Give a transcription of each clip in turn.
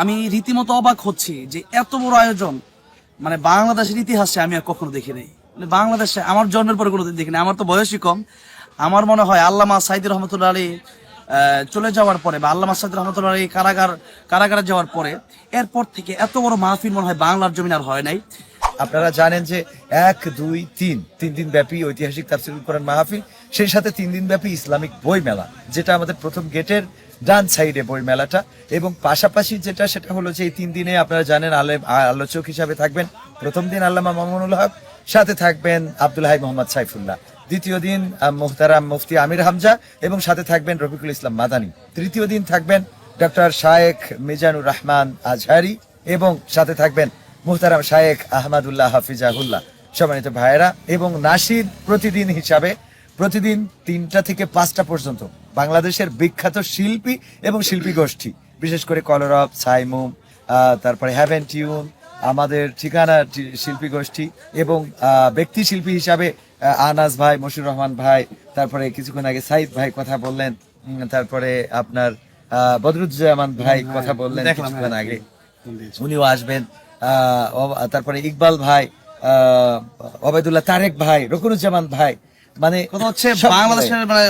আমি রীতিমতো অবাক হচ্ছি যে এত বড় আয়োজন মানে বাংলাদেশের ইতিহাসে আমি আর কখনো দেখি নাই। মানে বাংলাদেশে আমার জন্মের পরে কোনোদিন দেখিনি আমার তো বয়সই কম। আমার মনে হয় আল্লামা সাইদ রহমতুল্লাহ আলী চলে যাওয়ার পরে বা আল্লামা সাইদ রহমতুল্লাহ আলী কারাগার, কারাগারে যাওয়ার পরে এরপর থেকে এত বড় মাহফিল মনে হয় বাংলার জমিন আর হয় নাই। আপনারা জানেন যে এক, দুই, তিন তিন দিন ব্যাপী ঐতিহাসিক তাফসিরুল কোরআন মাহফিল। সেই সাথে তিন দিন ব্যাপী ইসলামিক বই মেলা যেটা আমাদের প্রথম গেটের ডান সাইডে বই মেলাটা এবং পাশাপাশি যেটা, সেটা হলো যে এই তিন দিনে আপনারা জানেন আলে আলোচক হিসাবে থাকবেন প্রথম দিন আল্লামা মামুনুল হক, সাথে থাকবেন আব্দুল হাই মোহাম্মদ সাইফুল্লাহ। দ্বিতীয় দিন মোহতারাম মুফতি আমির হামজা, এবং সাথে থাকবেন রফিকুল ইসলাম মাদানী। তৃতীয় দিন থাকবেন ডক্টর শায়েখ মিজানুর রহমান আজহারি, এবং সাথে থাকবেন মুহতারাম শায়েখ আহমদুল্লাহ হাফিজাহুল্লাহ। সম্মানিত ভাইয়েরা, এবং নাসির প্রতিদিন হিসাবে প্রতিদিন তিনটা থেকে পাঁচটা পর্যন্ত বাংলাদেশের বিখ্যাত শিল্পী এবং শিল্পী গোষ্ঠী বিশেষ করে কলরব সাইমুম তারপরে হ্যাভেন টিউন আমাদের ঠিকানা শিল্পী গোষ্ঠী এবং ব্যক্তি শিল্পী হিসাবে আনাস ভাই মশিউর রহমান ভাই তারপরে কিছুক্ষণ আগে সাইদ ভাই কথা বললেন তারপরে আপনার আহ, বদরুজ্জামান ভাই কথা বললেন কিছুক্ষণ হ্যাঁ। আগে উনিও আসবেন আহ, তারপরে ইকবাল ভাই আহ, ওবায়দুল্লাহ তারেক ভাই রকুনুজ্জামান ভাই মানে কথা হচ্ছে বাংলাদেশের মানে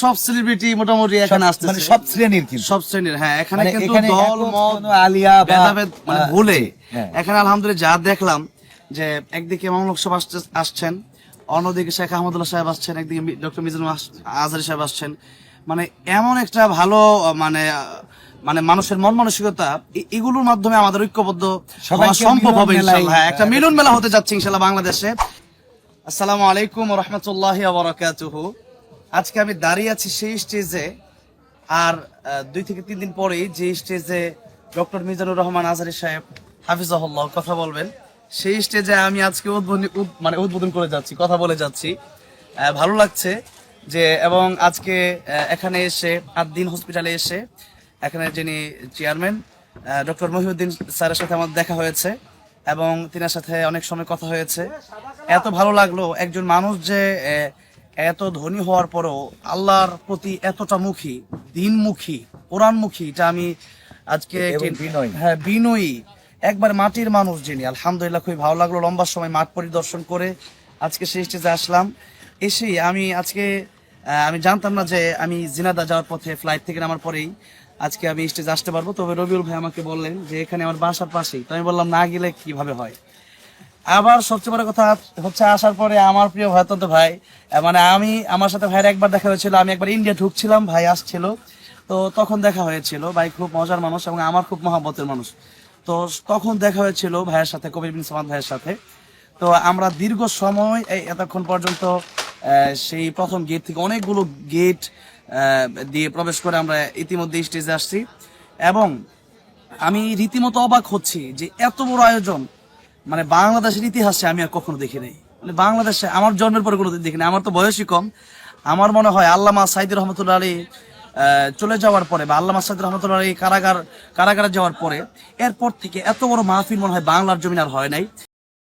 সব সেলিব্রিটি মোটামুটি এখানে মানে সব শ্রেণির কিন্তু। সব শ্রেণির হ্যাঁ এখানে মানে কিন্তু দল মত আলিয়া ভেদাভেদ মানে ভুলে। হ্যাঁ। এখানে আলহামদুলিল্লাহ যা দেখলাম যে একদিকে মামলক সাহেব আসছেন অন্যদিকে শেখ আহমদুল্লাহ সাহেব আসছেন একদিকে ডক্টর আজহারি সাহেব আসছেন। মানে এমন একটা ভালো মানে মানে মানুষের মন মানসিকতা এগুলোর মাধ্যমে আমাদের ঐক্যবদ্ধ সম্ভব হবে ইনশাল্লাহ। হ্যাঁ, একটা মিলন মেলা হতে যাচ্ছে ইনশাল্লাহ বাংলাদেশে। আসসালামু আলাইকুম রহমতুল্লাহ বারাকাতুহু। আজকে আমি দাঁড়িয়ে আছি সেই স্টেজে, আর দুই থেকে তিন দিন পরেই যে স্টেজে ডক্টর মিজানুর রহমান আজহারি সাহেব হাফিজাহুল্লাহ কথা বলবেন, সেই স্টেজে আমি আজকে উদ্বোধনী উদ- মানে উদ্বোধন করে যাচ্ছি, কথা বলে যাচ্ছি। ভালো লাগছে যে, এবং আজকে এখানে এসে আট দিন হসপিটালে এসে, এখানে যিনি চেয়ারম্যান ডক্টর মহিউদ্দিন স্যারের সাথে আমার দেখা হয়েছে, এবং তিনার সাথে অনেক সময় কথা হয়েছে। এত ভালো লাগল। একজন মানুষ যে এত ধনী হওয়ার পরেও আল্লাহর প্রতি এতটা মুখী দিনমুখী কোরআনমুখী এটা আমি আজকে বিনয়ী। হ্যাঁ বিনয়ী। একবার মাটির মানুষ যিনি আলহামদুলিল্লাহ খুবই ভালো লাগল। লম্বা সময় মাঠ পরিদর্শন করে আজকে সেই স্টেজে আসলাম এসেই আমি আজকে আহ, আমি জানতাম না যে আমি জিনাদা যাওয়ার পথে ফ্লাইট থেকে নামার পরেই আজকে আমি স্টেজে আসতে পারব। তবে রবিউল ভাই আমাকে বললেন যে এখানে আমার বাসার পাশেই। তো আমি বললাম না গেলে কীভাবে হয়? আবার সবচেয়ে বড় কথা হচ্ছে আসার পরে আমার প্রিয় ভয়তন্ত ভাই মানে আমি, আমার সাথে ভাইয়ের একবার দেখা হয়েছিল, আমি একবার ইন্ডিয়া ঢুকছিলাম, ভাই আসছিল। তো তখন দেখা হয়েছিল, ভাই খুব মজার মানুষ এবং আমার খুব মহাব্বতের মানুষ। তো তখন দেখা হয়েছিল ভাইয়ের সাথে, কবির বিন সামাদ ভাইয়ের সাথে। তো আমরা দীর্ঘ সময় এতক্ষণ পর্যন্ত সেই প্রথম গেট থেকে অনেকগুলো গেট দিয়ে প্রবেশ করে আমরা ইতিমধ্যে স্টেজে আসছি। এবং আমি রীতিমতো অবাক হচ্ছি যে এত বড় আয়োজন মানে বাংলাদেশের ইতিহাসে আমি আর কখনো দেখি নাই। মানে বাংলাদেশে আমার জন্মের পরে দেখি নাই। আমার তো বয়সই কম। আমার মনে হয় আল্লামা সাইদ রহমতুল্লাহ আলী চলে যাওয়ার পরে বা আল্লামা সাইদ রহমতুল্লাহ কারাগার, কারাগারে যাওয়ার পরে, এরপর থেকে এত বড় মাহফিল মনে হয় বাংলার জমিন আর হয় নাই।